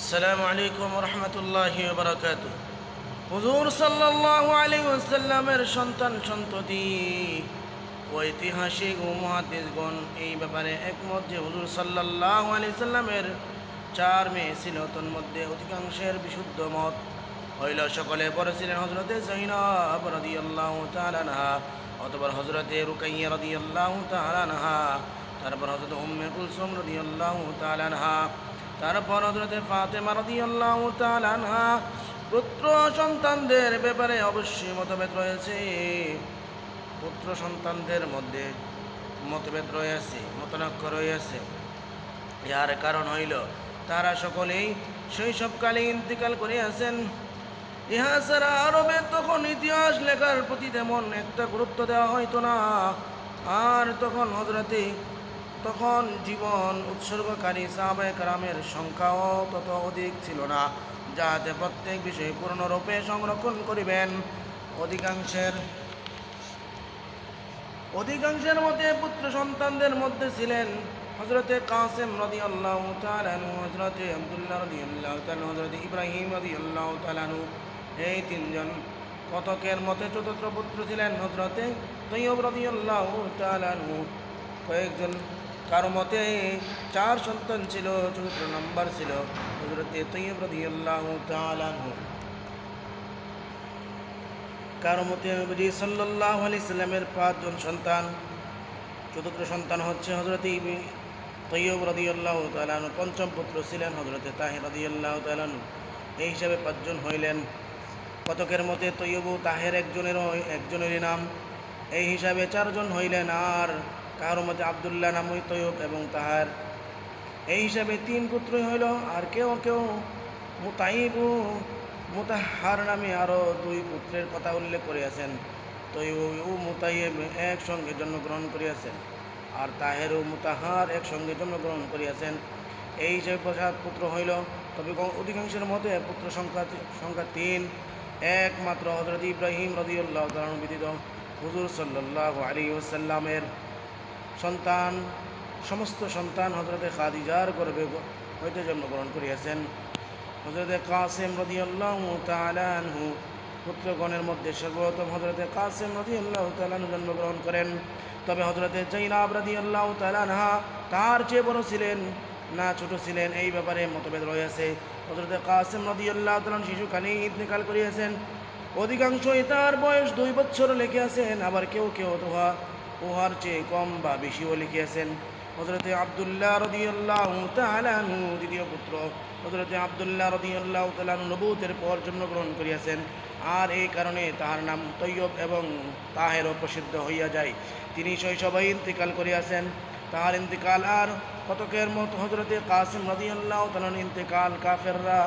আসসালামু আলাইকুম রহমতুল্লাহ বারাকাতু হুজুর আলাইহি ওয়াসাল্লামের সন্তান সন্ততি, ঐতিহাসিক ও মুহাদ্দিসগণ এই ব্যাপারে একমত যে হুজুর সাল্লাল্লাহু আলাইহি সাল্লামের চার মেয়ে ছিল তন্মধ্যে অধিকাংশের বিশুদ্ধ মত। হইল, সকলে পড়েছিলেন হজরতে জৈনব তাআলা আনহা অথবা হজরতে রুকাইয়া রাদিয়াল্লাহু তাআলা আনহা, তারপর হজরত উম্মে কুলসুম রাদিয়াল্লাহু তাআলা আনহা। তারপর হজরতে ফাতেমা রাদিয়াল্লাহু তাআলা আনহা পুত্র সন্তানদের ব্যাপারে অবশ্যই মতভেদ রয়েছে। পুত্র সন্তানদের মধ্যে মতভেদ রয়েছে, মতনক্ষ রয়েছে। ইয়ার কারণ হইল, তারা সকলেই শৈশবকালে ইন্তিকাল করিয়াছেন। ইহা ছাড়া আরবে তখন ইতিহাস লেখার প্রতি তেমন একটা গুরুত্ব দেওয়া হইতো না। আর তখন হজরতে তখন জীবন উৎসর্গকারী সাহাবায়ে কারামের সংখ্যাও তত অধিক ছিল না যাতে প্রত্যেক বিষয়ে পূর্ণরূপে সংরক্ষণ করিবেন। অধিকাংশের অধিকাংশের মধ্যে পুত্র সন্তানদের মধ্যে ছিলেন হজরতে কাসেম রদি আল্লাহ তালানু হজরতে আবদুল্লাহ রদি আল্লাহ তালু হজরত ইব্রাহিম রদি আল্লাহ তালানু এই তিনজন কতকের মতে চতুর্থ পুত্র ছিলেন হজরতে তৈয়ব রদি আল্লাহ তালানু কয়েকজন কারও মতে চার সন্তান ছিল চতুর্থ নম্বর ছিল হজরতে কারও মতে সাল্লাহ আলি সাল্লামের পাঁচজন সন্তান, চতুর্থ সন্তান হচ্ছে হজরত তৈয়ব রদিয়াল্লাহ তালানু পঞ্চম পুত্র ছিলেন হজরতে তাহের রদিয়াল্লাহ তালানু এই হিসাবে পাঁচজন হইলেন। কতকের মতে তৈয়ব তাহের একজনেরও একজনেরই নাম। এই হিসাবে চারজন হইলেন আর কারও মধ্যে আবদুল্লাহ নামই তৈয়ব এবং তাহার এই হিসাবে তিন পুত্রই হইল, আর কেউ কেউ মুতাইব মুতাহার নামে আরও দুই পুত্রের কথা উল্লেখ করিয়াছেন। তৈব ও মুতাইব একসঙ্গে জন্মগ্রহণ করিয়াছেন, আর তাহের ও মুতাহার একসঙ্গে জন্মগ্রহণ করিয়াছেন। এই হিসাবে প্রসাদ পুত্র হইল। তবে অধিকাংশের মধ্যে পুত্র সংখ্যা সংখ্যা তিন। একমাত্র হজরত ইব্রাহিম রদিউল্লাহ ব্যতীত হুজুর সাল্লাহ আলী ওসাল্লামের সন্তান, সমস্ত সন্তান হজরতে খাদিজার গর্বে হইতে জন্মগ্রহণ করিয়াছেন। হজরতে কাসেম রদি আল্লাহ তালানহু পুত্রগণের মধ্যে সর্বপ্রথম হজরতে কাসেম রদি আল্লাহ জন্মগ্রহণ করেন। তবে হজরতে জৈনাব রদি আল্লাহ তালানহা তার চেয়ে বড় ছিলেন না ছোট ছিলেন, এই ব্যাপারে মতভেদ রয়েছে। হজরতে কাসেম রদি আল্লাহ তালান শিশুকালেই নিকাল করিয়াছেন। অধিকাংশই তার বয়স দুই বছর আছেন, আবার কেউ কেউ উহা উহার চেয়ে কম বা বেশিও লিখিয়াছেন। হজরতে আবদুল্লাহ রদিয়াল্লাহ তালানহু দ্বিতীয় পুত্র। হজরতে আবদুল্লাহ রদিয়াল্লাহ তালানহু নবুতের পর জন্মগ্রহণ করিয়াছেন। আর এই কারণে তাহার নাম তৈয়ব এবং তাহেরও প্রসিদ্ধ হইয়া যায়। তিনি শৈশবে ইন্তিকাল করিয়াছেন। তাহার ইন্তিকাল আর কতকের মত হজরতে কাসিম রদিয়াল্লাহ তালান ইন্তিকাল কাফেররা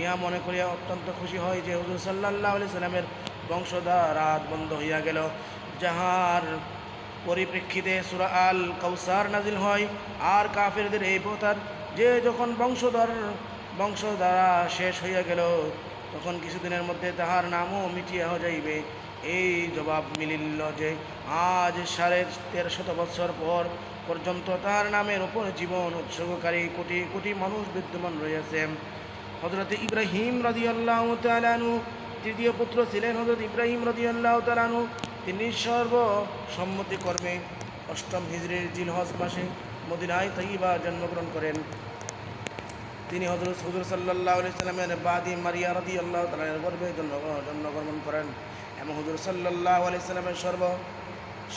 ইহা মনে করিয়া অত্যন্ত খুশি হয় যে হুজুর সাল্লাহ আলি সাল্লামের বংশধারাত বন্ধ হইয়া গেল, যাহার পরিপ্রেক্ষিতে সুরা আল কৌসার নাজিল হয়। আর কাফেরদের এই প্রথার, যে যখন বংশধর, বংশধারা শেষ হইয়া গেল, তখন কিছুদিনের মধ্যে তাহার নামও মিটিয়া যাইবে। এই জবাব মিলিল যে, আজ সাড়ে তেরো শত বৎসর পর পর্যন্ত তার নামের উপর জীবন উৎসর্গকারী কোটি কোটি মানুষ বিদ্যমান রয়েছে হজরত ইব্রাহিম রাদিয়াল্লাহু তাআলানু তৃতীয় পুত্র ছিলেন হজরত ইব্রাহিম রাদিয়াল্লাহু তাআলানু তিনি সর্বসম্মতি কর্মে অষ্টম হিজরির জিলহজ মাসে মদিনায় তৈবা জন্মগ্রহণ করেন। তিনি হজরত হুজুর সাল্লাহ আলি সাল্লামের বাদি মারিয়া রদি আল্লাহ তালের গর্ভে জন্ম, জন্মগ্রহণ করেন এবং হুজুর সাল্লাহ আলি সাল্লামের সর্ব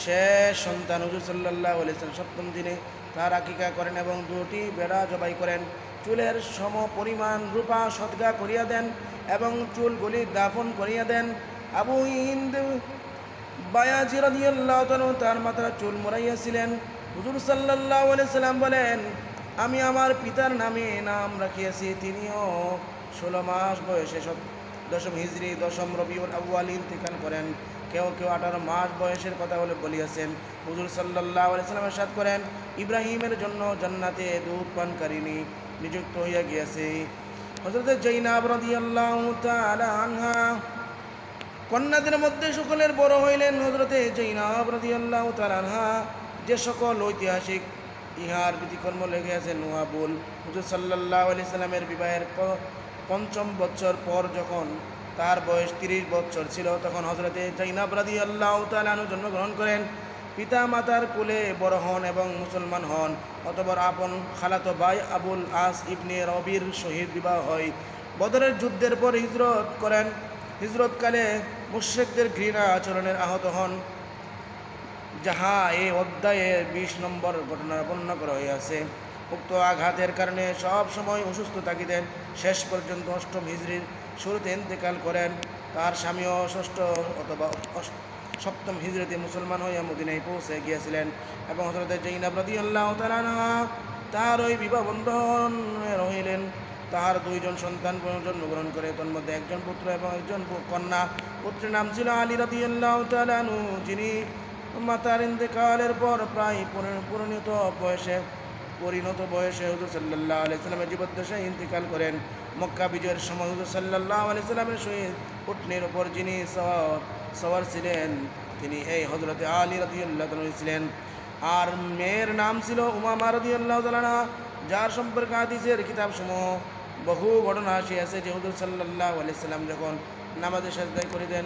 শেষ সন্তান হুজুর সাল্লাহ আলি সাল্লাম সপ্তম দিনে তার আকিকা করেন এবং দুটি বেড়া জবাই করেন। চুলের সম পরিমাণ রূপা সদগা করিয়া দেন এবং চুলগুলি দাফন করিয়া দেন। আবু ইন্দ বায়াজি রাদিয়াল্লাহু তাআলা তার মাথার চুল মোড়াইয়াছিলেন। হুজুর সাল্লাল্লাহু আলাইহি সাল্লাম বলেন, আমি আমার পিতার নামে নাম রাখিয়াছি, তিনিও ষোলো মাস বয়সে সব দশম হিজরি, দশম রবিউল আউ্বাল ইন্তেকাল করেন। কেউ কেউ আঠারো মাস বয়সের কথা বলে বলিয়াছেন। হুজুর সাল্লাল্লাহু আলাইহি সাল্লাম সাথ করেন, ইব্রাহিমের জন্য জান্নাতে দুধ পানকারিনী নিযুক্ত হইয়া গিয়াছে। হজরত জৈনাব রাদিয়াল্লাহু তাআলা আনহা কন্যাদের মধ্যে সকলের বড় হইলেন হজরতে জৈনাব যে সকল ঐতিহাসিক ইহার বিধিকর্ম লেগে আছে নোয়াবুল হুজুর সাল্লাহ আলি সাল্লামের বিবাহের পঞ্চম বছর পর যখন তার বয়স তিরিশ বছর ছিল, তখন হজরতে জাইনাব রাদি আল্লাহ তালানু জন্মগ্রহণ করেন। পিতা মাতার কোলে বড় হন এবং মুসলমান হন। অতপর আপন খালাতো ভাই আবুল আস ইবনে রবির শহীদ বিবাহ হয়। বদরের যুদ্ধের পর হিজরত করেন। হিজরতকালে মুশ্রিকদের ঘৃণা আচরণের আহত হন, যাহা এই অধ্যায়ে বিশ নম্বর ঘটনা বর্ণনা করা হইয়াছে উক্ত আঘাতের কারণে সব সময় অসুস্থ থাকিতেন, শেষ পর্যন্ত অষ্টম হিজড়ির শুরুতে ইন্তেকাল করেন। তার স্বামীও ষষ্ঠ অথবা সপ্তম হিজড়িতে মুসলমান হইয়া মদিনায় পৌঁছে গিয়েছিলেন এবং হজরত জৈনাব রাদি আল্লাহ তার ওই বিবাহ বন্ধন রহিলেন। তাহার দুইজন সন্তান জন্মগ্রহণ করে তন্মধ্যে একজন পুত্র এবং একজন কন্যা। পুত্রের নাম ছিল আলী রাদি আল্লাহ তালানু যিনি মাতার ইন্তেকালের পর প্রায় পরি- পরিণত বয়সে পরিণত বয়সে হুজুর সাল্লাহ আলাইসাল্লামের জীবদ্দশায় ইন্তেকাল করেন। মক্কা বিজয়ের সময় হুজুর সাল্লাহ আলাইসাল্লামের সহিত উটনির ওপর যিনি সওয়ার ছিলেন, তিনি এই হজরতে আলী রাদিউল্লাহ ছিলেন। আর মেয়ের নাম ছিল উমামা রাদিউল্লাহ তালানা যার সম্পর্কে হাদিসের কিতাবসমূহ বহু ঘটনা আসিয়াছে যে হুজুর সাল্লাহ আলাইসাল্লাম যখন নামাজে সাজদাই করিতেন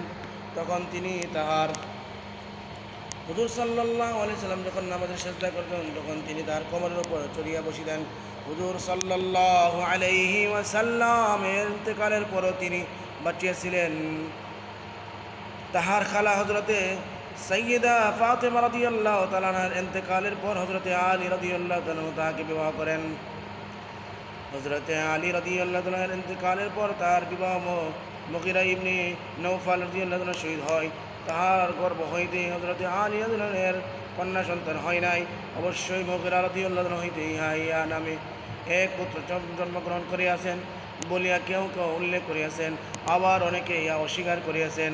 তখন তিনি তাহার হুজুর সাল্লাহ সাল্লাম যখন নামাজের চেষ্টা করতেন, তখন তিনি তার কোমরের উপর চড়িয়া বসিতেন হুজুর সাল্লাহ আলাইহি ওয়াসাল্লামের ইন্তেকালের পরও তিনি বাঁচিয়েছিলেন। তাহার খালা হজরতে সৈয়দা ফাতেমা রাদিয়াল্লাহু তাআলার ইন্তেকালের পর হজরতে আলী রাদিয়াল্লাহু তাআলা তাহাকে বিবাহ করেন। হজরতে আলী রাদিয়াল্লাহু তাআলার ইন্তেকালের পর তার বিবাহ মকিরা ইবনে নৌফাল রাদিয়াল্লাহু তাআলা শহীদ হয়। তাহার গর্ব হইতে হজরতে আলী রাদিয়াল্লাহুর কন্যা সন্তান হয় নাই। অবশ্যই মগিরা রাদিয়াল্লাহু তাআলা হইতে ইহা ইয়া নামে এক পুত্র জন্মগ্রহণ করিয়াছেন বলিয়া কেউ কেউ উল্লেখ করিয়াছেন। আবার অনেকে ইহা অস্বীকার করিয়াছেন।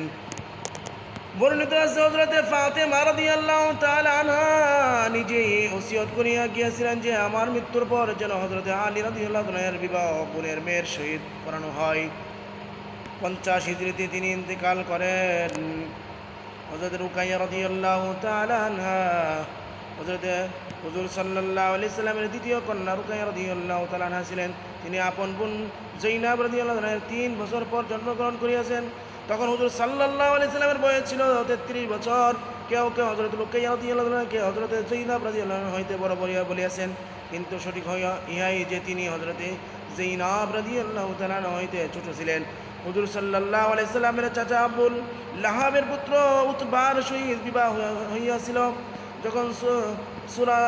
বর্ণিত আছে হজরতে ফাতেমা রাদিয়াল্লাহু তাআলা আনহা। নিজেই ওসিয়ত করিয়া গিয়েছিলেন যে, আমার মৃত্যুর পর যেন হজরতে আলী রাদিয়াল্লাহু তাআলার বিবাহ বোনের মেয়ের সহিত করানো হয়। পঞ্চাশ হিজড়িতে তিনি ইন্তেকাল করেন। হজরত রুকাইয়া রাদিয়াল্লাহু তাআলা আনহা। হজরতে হুজুর সাল্লাল্লাহু আলাইহি সাল্লামের দ্বিতীয় কন্যা রুকাইয়া রাদিয়াল্লাহু তাআলা আনহা ছিলেন। তিনি আপন বোন জৈনাব রাদিয়াল্লাহু তাআলার তিন বছর পর জন্মগ্রহণ করিয়াছেন। তখন হুজুর সাল্লাল্লাহু আলাইহি সাল্লামের বয়স ছিল তেত্রিশ বছর। কেউ কেউ হজরত রাদিয়াল্লাহু তাআলাকে হজরত হইতে বড় বলিয়া বলিয়াছেন। কিন্তু সঠিক হইয়া, ইহাই যে তিনি হজরতে জৈনাব রাদিয়াল্লাহু তাআলা আনহা হইতে ছোট ছিলেন। হুজুর সাল্লাল্লাহু আলাইহি সাল্লামের চাচা আব্দুল লাহাবের পুত্র উতবার সহিত বিবাহ হইয়াছিল। যখন সূরা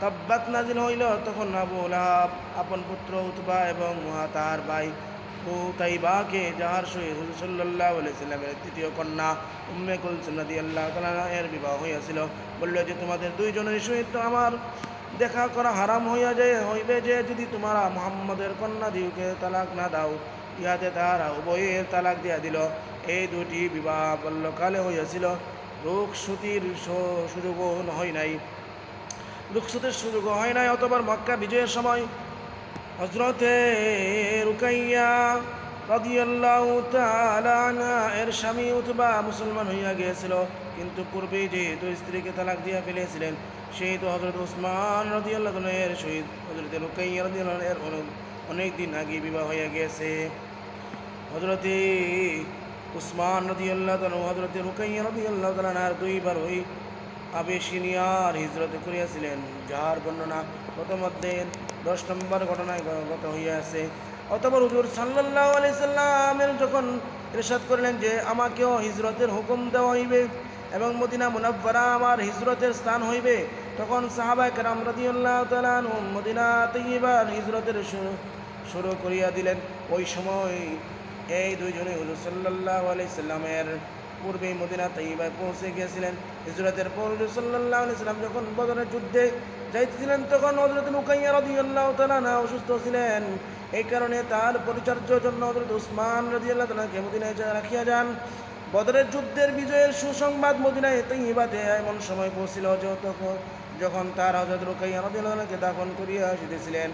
তাব্বাত নাজিল হইল, তখন আবু লাহাব, আপন পুত্র উতবা এবং উহা তাহার ভাই উতাইবাকে যাহার সহিত হুজুর সাল্লাল্লাহু আলাইহি সাল্লামের তৃতীয় কন্যা উম্মে কুলসুম রাদিয়াল্লাহু তাআলা এর বিবাহ হইয়াছিল। বলল যে, তোমাদের দুইজনের সহিত আমার দেখা করা হারাম হইয়া যায় হইবে যে, যদি তোমরা মুহাম্মদের কন্যা দিউকে তালাক না দাও। ইহাতে তাহারা উভয়ের তালাক দিয়া দিল। এই দুটি বিবাহ বাল্যকালে হইয়াছিল। রোগ সুতির সুযোগও হয় নাই। রুকসতের সুযোগ হয় নাই অতবার মক্কা বিজয়ের সময় হজরতে রুকাইয়া রাদিয়াল্লাহু তাআলা আনহা, এর স্বামী উতবা মুসলমান হইয়া গিয়েছিল, কিন্তু পূর্বে যেহেতু স্ত্রীকে তালাক দিয়া ফেলেছিলেন সেই তো হজরত উসমান রাদিয়াল্লাহু এর শহীদ হজরতে রুকাইয়া রাদিয়াল্লাহু এর অনেক দিন আগে বিবাহ হইয়া গিয়েছে। হজরতে উসমান রাদিয়াল্লাহু তাআলা ও হজরতে রুকাইয়া রাদিয়াল্লাহু তাআলা আর দুইবার ওই আবেশিনিয়ার হিজরত করিয়াছিলেন যাহার বর্ণনা প্রথমধ্যে দশ নম্বর ঘটনায় গত হইয়াছে। অতপর হুজুর সাল্লাল্লাহু আলাইহি সাল্লামের যখন ইরশাদ করলেন যে আমাকেও হিজরতের হুকুম দেওয়া হইবে এবং মদিনা মুনাফফারা আমার হিজরতের স্থান হইবে, তখন সাহাবা কেরাম রাদিয়াল্লাহু তাআলা আনহুম মদিনা তৈয়বার হিজরতের শুরু শুরু করিয়া দিলেন। ওই সময় এই দুইজনে হুজুর সাল্লাল্লাহু আলাইহি সাল্লামের পূর্বে মদিনা তৈবায় পৌঁছে গিয়েছিলেন। হিজরতের পর সাল্লাল্লাহু যখন বদরের যুদ্ধে যাইতেছিলেন, তখন হযরত রুকাইয়া রাদিয়াল্লাহু তাআলা না অসুস্থ ছিলেন। এই কারণে তার পরিচর্যার জন্য হযরত উসমান রাদিয়াল্লাহু তাআলাকে মদিনায় রাখিয়া যান। বদরের যুদ্ধের বিজয়ের সুসংবাদ মদিনায় তৈবাতে এমন সময় পৌঁছিল যে তখন যখন তার হযরত রুকাইয়া রাদিয়াল্লাহু তাআলাকে দাফন করিয়া আসিতেছিলেন।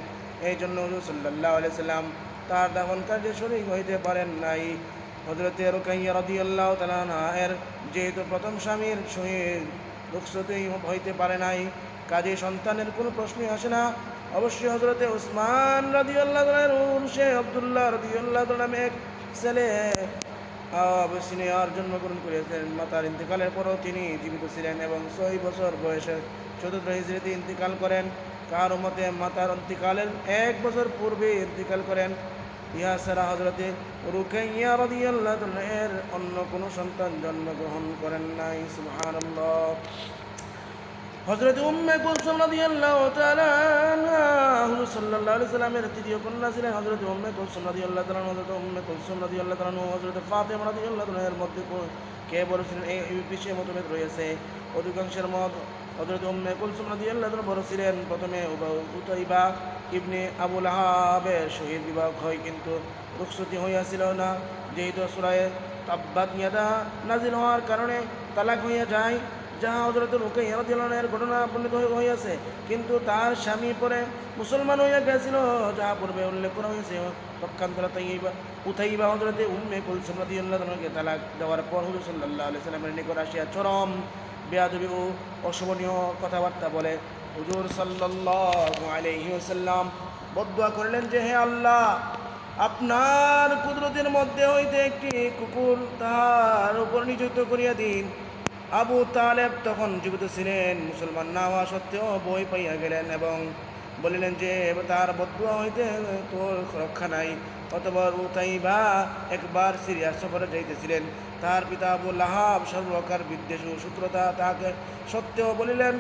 এই জন্য হুজুর সাল্লাল্লাহু আলাইহি সাল্লাম তার দাফন কার্যে শরীক হইতে পারেন নাই। হজরতে রুকাইয়া রাদিয়াল্লাহু তাআলা আনহা এর যেহেতু প্রথম স্বামীর সহিত রুখসতেই হইতে পারে নাই, কাজে সন্তানের কোনো প্রশ্নই আসে না। অবশ্যই হজরতে উসমান রাদিউল্লাহ তাআলার উরসে আব্দুল্লাহ রাদিউল্লাহ তাআলা নামে এক ছেলে আবসিনিয়ার জন্মগ্রহণ করেছেন মাতার ইন্তেকালের পরও তিনি জীবিত ছিলেন এবং ছয় বছর বয়সে চতুর্থ হিজড়িতে ইন্তেকাল করেন। কার মতে মাতার অন্তিকালের এক বছর পূর্বে ইন্তেকাল করেন। ইহা হজরতে রুকাইয়া রাদিয়াল্লাহু এর অন্য কোনো সন্তান জন্মগ্রহণ করেন নাই, সুবহানাল্লাহ। হজরত উম্মে কুলসুম রাদিয়াল্লাহু তাআলা হুজুর সাল্লাল্লাহু আলাইহি সাল্লামের তৃতীয় কন্যা ছিলেন হজরত উম্মে কুলসুম রাদিয়াল্লাহু তাআলা হজরত উম্মে কুলসুম মধ্যে কে বলেছিলেন এই বিষয়ে মতভেদ রয়েছে। অধিকাংশের মত হজরত উম্মে কুলসুম রাদিয়াল্লাহু তাআলা বলেছিলেন, প্রথমে উবা- উতাইবা ইবনে আবুল আহাবের শহীদ বিবাহ হয়, কিন্তু রুখসতি হইয়াছিল না। যেহেতু সুরায়ে তাব্বাত ইয়াদা নাজিল হওয়ার কারণে তালাক হইয়া যায়, যাহা হজরত রুকাইয়া রাদিয়াল্লাহু ঘটনা বর্ণিত হইয়াছে। কিন্তু তার স্বামী পরে মুসলমান হইয়া গেছিল যাহা পূর্বে উল্লেখ করা হয়েছে পক্ষান্তরা তাইবা উথাইবা হজরতে উম্মে কুলসুম রাদিয়াল্লাহু তালাক দেওয়ার পর হুজুর সাল্লাল্লাহু আলাইহি সাল্লামের নিকট আসিয়া চরম বেয়াদবি ও অশোভনীয় কথাবার্তা বলে। হুজুর সাল্লাল্লাহু বদুয়া করলেন যে, হে আল্লাহ, আপনার কুদরতের মধ্যে হইতে একটি কুকুর তাহার উপর নিযুক্ত করিয়া দিন। আবু তালেব তখন জীবিত ছিলেন, মুসলমান না হওয়া সত্ত্বেও বই পাইয়া গেলেন এবং বলিলেন যে তার বদুয়া হইতে তোর রক্ষা নাই। অতবার ও তাই বা একবার সিরিয়া সফরে যাইতেছিলেন। তার পিতা আবু লাহাব সর্বকার বিদ্বেষ ও সূত্রতা তাহাকে সত্ত্বেও বলিলেন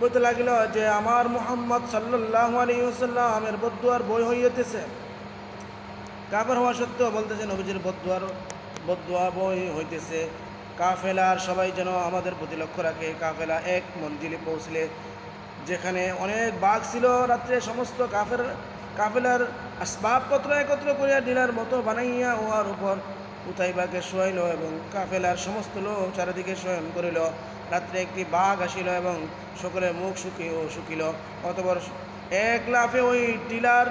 বলতে লাগিল যে, আমার মোহাম্মদ সাল্লাহ আলী সাল্লামের বদুয়ার বই হইতেছে কাফের হওয়া সত্ত্বেও বলতেছেন, নবীজির বদুয়ার, বদুয়া বই হইতেছে। কাফেলার সবাই যেন আমাদের প্রতি লক্ষ্য রাখে। কাফেলা এক মঞ্জিলে পৌঁছলে যেখানে অনেক বাঘ ছিল রাত্রে সমস্ত কাফের, কাফেলার আসবাবপত্র একত্র করিয়া ডিলার মতো বানাইয়া উহার উপর উতাইবাকে শোয়াইল এবং কাফেলার সমস্ত লোক চারিদিকে শয়ন করিল। রাত্রে একটি বাঘ আসিল এবং সকলে মুখ শুকি ও শুকিল। অতপর এক লাফে ওই টিলার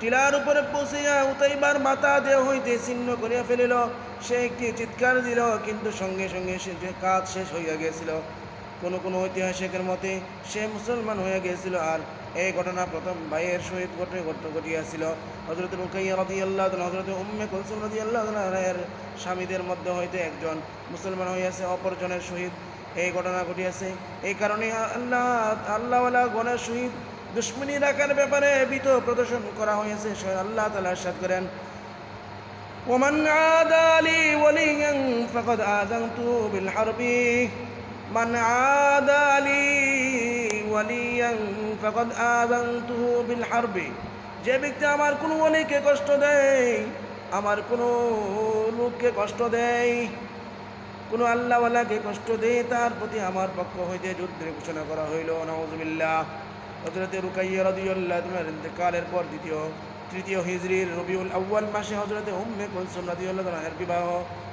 টিলার উপরে পৌঁছিয়া উতাইবার মাথা দেহ হইতে ছিন্ন করিয়া ফেলিল। সে একটি চিৎকার দিল, কিন্তু সঙ্গে সঙ্গে সে যে কাজ শেষ হইয়া গিয়েছিল। কোনো কোনো ঐতিহাসিকের মতে সে মুসলমান হয়ে গিয়েছিল আর এই ঘটনা প্রথম ভাইয়ের সহিত ঘটে ঘটনা ঘটিয়াছিল হজরত রুকাইয়া রদি আল্লাহ হজরত উম্মে কুলসুম রদি আল্লাহ এর স্বামীদের মধ্যে হইতে একজন মুসলমান হইয়াছে অপরজনের সহিত এই ঘটনা ঘটিয়াছে এই কারণে আল্লাহ আল্লাহওয়ালা গণের সহিত দুশ্মনী রাখার ব্যাপারে ভীত প্রদর্শন করা হয়েছে স্বয়ং আল্লাহ তালা সাদ করেন ومن عادى لي وليا فقد آذنته بالحرب من عادى لي وليا فقد آذنته بالحرب যে ব্যক্তি আমার কোনো অলিকে কষ্ট দেয় আমার কোনো লোককে কষ্ট দেয় কোনো আল্লাহওয়ালাকে কষ্ট দেয় তার প্রতি আমার পক্ষ হইতে যুদ্ধের ঘোষণা করা হইল নওয়াজবিল্লাহ হজরতে রুকাইয়া রদিউল্লাহ তোমার ইন্তেকালের পর দ্বিতীয় তৃতীয় হিজরির রবিউল আউ্বাল মাসে হজরতে উম্মে কুলসুম রাদিউল্লাহ তালাহের বিবাহ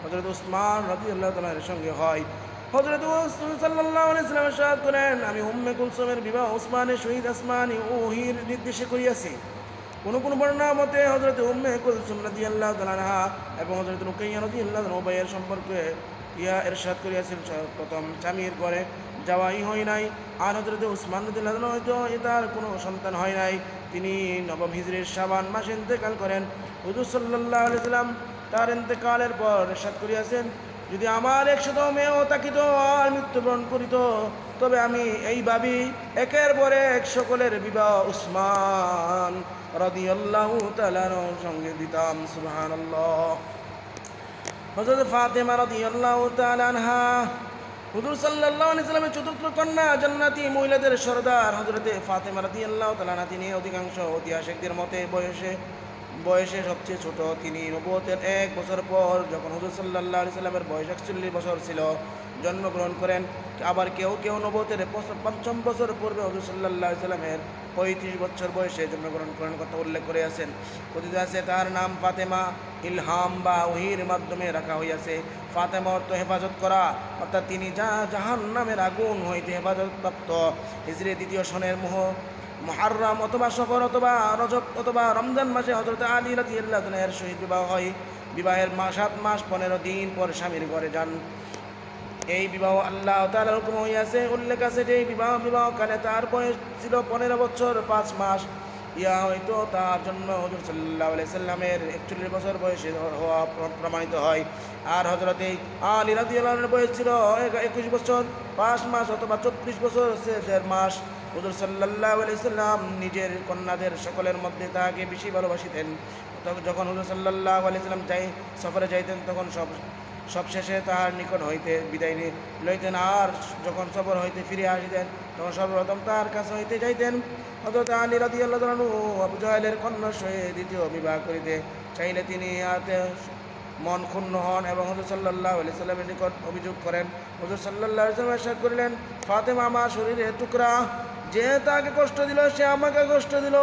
হজরত উসমান রাদিউল্লাহ তালাহের সঙ্গে হয় হজরত সাল্লাহ আলাইসালামের সাহায্য করেন, আমি উম্মে কুলসুমের বিবাহ উসমানের শহীদ আসমানি ওহির নির্দেশে করিয়াছি। কোন কোন বর্ণনা মতে হজরত উম্মে কুলসুম রাদিয়াল্লাহু তাআলা এবং হজরত রুকাইয়া রাদিয়াল্লাহু তাআলা উভয়ের সম্পর্কে ইয়া ইরশাদ করিয়াছেন। প্রথম স্বামীর করে যাওয়াই হয় নাই, আর হজরত উসমান রাদিয়াল্লাহু তাআলা হয়তো তার কোনো সন্তান হয় নাই। তিনি নবম হিজরির শাবান মাসে ইন্তেকাল করেন। হুজুর সাল্লাল্লাহু আলাইহি সাল্লাম তার ইন্তেকালের পর ইরশাদ করিয়াছেন। যদি আমার একশত মেয়েও তাকিত আর মৃত্যুবরণ করিত, তবে আমি এই ভাবি, একের পরে এক সকলের বিবাহ উসমান রাদিয়াল্লাহু তাআলার সঙ্গে দিতাম, সুবহানাল্লাহ। হযরত ফাতেমা রাদিয়াল্লাহু তাআলা আনহা, হুজুর সাল্লাল্লাহু আলাইহি সাল্লামের চতুর্থ কন্যা, জান্নাতি মহিলাদের সরদার হযরতে ফাতেমা রাদিয়াল্লাহু তাআলা আনহা, তিনি অধিকাংশ ঐতিহাসিকদের মতে বয়সে বয়সে সবচেয়ে ছোট। তিনি নবুয়তের এক বছর পর যখন হুজুর সাল্লাল্লাহু আলাইহি সাল্লামের বয়স একচল্লিশ বছর ছিল, জন্মগ্রহণ করেন। আবার কেউ কেউ নবুয়তের পঞ্চ- পঞ্চম বছর পূর্বে হুজুর সাল্লাল্লাহু আলাইহি সাল্লামের পঁয়ত্রিশ বছর বয়সে জন্মগ্রহণ করার কথা উল্লেখ করে আছেন। কথিত আছে, তার নাম ফাতেমা ইলহাম বা ওহির মাধ্যমে রাখা হইয়াছে। ফাতেমা অর্থ হেফাজত করা। অর্থাৎ তিনি যা জাহান নামের আগুন হইতে হেফাজতপ্রাপ্ত। হিজরি দ্বিতীয় সনের মোহ মহারম অথবা সফর অথবা রজব অথবা রমজান মাসে হজরত আলী রাজি সহিত বিবাহ হয়। বিবাহের মা সাত মাস, পনেরো দিন পর স্বামীর ঘরে যান। এই বিবাহ আল্লাহ তালার হুকুম হইয়াছে। উল্লেখ আছে যে এই বিবাহ কালে তার বয়স ছিল পনেরো বছর, পাঁচ মাস। ইয়া হয়তো তার জন্য হজরত সাল্লাহ সাল্লামের একচল্লিশ বছর বয়সে হওয়া প্রমাণিত হয়। আর হজরতে আলী রাদি আল্লাহর বয়স ছিল একুশ বছর, পাঁচ মাস অথবা চব্বিশ বছর দেড় মাস। হজর সাল্লাহ সাল্লাম নিজের কন্যাদের সকলের মধ্যে তাকে বেশি ভালোবাসিতেন। যখন হজর সাল্লাহ সাল্লাম যাই, সফরে যাইতেন, তখন সব সবশেষে তাহার নিকট হইতে বিদায় লইতেন আর যখন সফর হইতে ফিরে আসিতেন, তখন সর্বপ্রথম তাহার কাছে হইতে যাইতেন। হজরত আলী রাদি আল্লাহ আবু জাহেলের কন্যার সহিত দ্বিতীয় বিবাহ করিতে চাইলে তিনি আতে মন ক্ষুণ্ণ হন এবং হজর সাল্লাহ আলি সাল্লামের নিকট অভিযোগ করেন। হজর সাল্লাহ সাল্লাম এরশাদ করিলেন, ফাতেমা আমার শরীরের টুকরা, যে তাকে কষ্ট দিল, সে আমাকে কষ্ট দিল।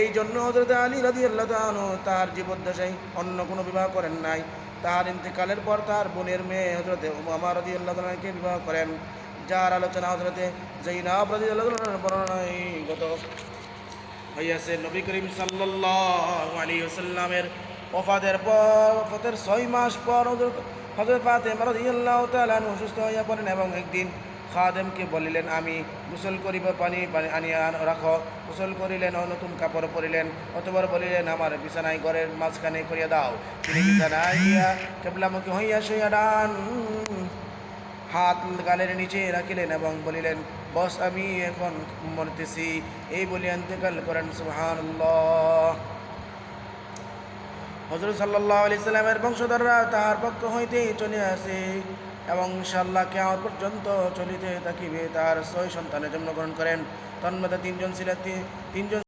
এই জন্য হজরত আলী রাদি আল্লাহ তার জীবদ্দশায় অন্য কোনো বিবাহ করেন নাই। তার ইন্তেকালের পর তার বোনের মেয়ে হজরতে উমামা রাজি আল্লাহকে বিবাহ করেন। যার আলোচনা হজরতে জৈনাব রাজি আল্লাহ বর্ণনায় গত হইয়াছে। নবী করিম সাল্লাল্লাহু আলাইহি ওফাতের পর, ওফাতের ছয় মাস পর হজরত হজরত ফাতেমা রাদিয়াল্লাহু তাআলা অসুস্থ হইয়া পড়েন এবং একদিন খাদেমকে বলিলেন, আমি গোসল করিব পানি পানি আনিয়া রাখো। গোসল করিলেন ও নতুন কাপড় পরিলেন। অতবার বলিলেন, আমার বিছানায় ঘরের মাঝখানে করিয়া দাও। তিনি বিছানায় গিয়া কেবলামুখী হইয়া শুইয়া ডান হাত গালের নিচে রাখিলেন এবং বলিলেন, বস, আমি এখন মরতেছি। এই বলে ইন্তেকাল করেন, সুবহানাল্লাহ। হজরত সাল্লাহ আলি সাল্লামের বংশধররা তাহার পক্ষ হইতে চলে আসে। এবং ইনশাল্লাহ কেয়ামত পর্যন্ত চলিতে থাকিবে তার ছয় সন্তানের জন্মগ্রহণ করেন। তন্মধ্যে তিনজন ছিলেন তিনজন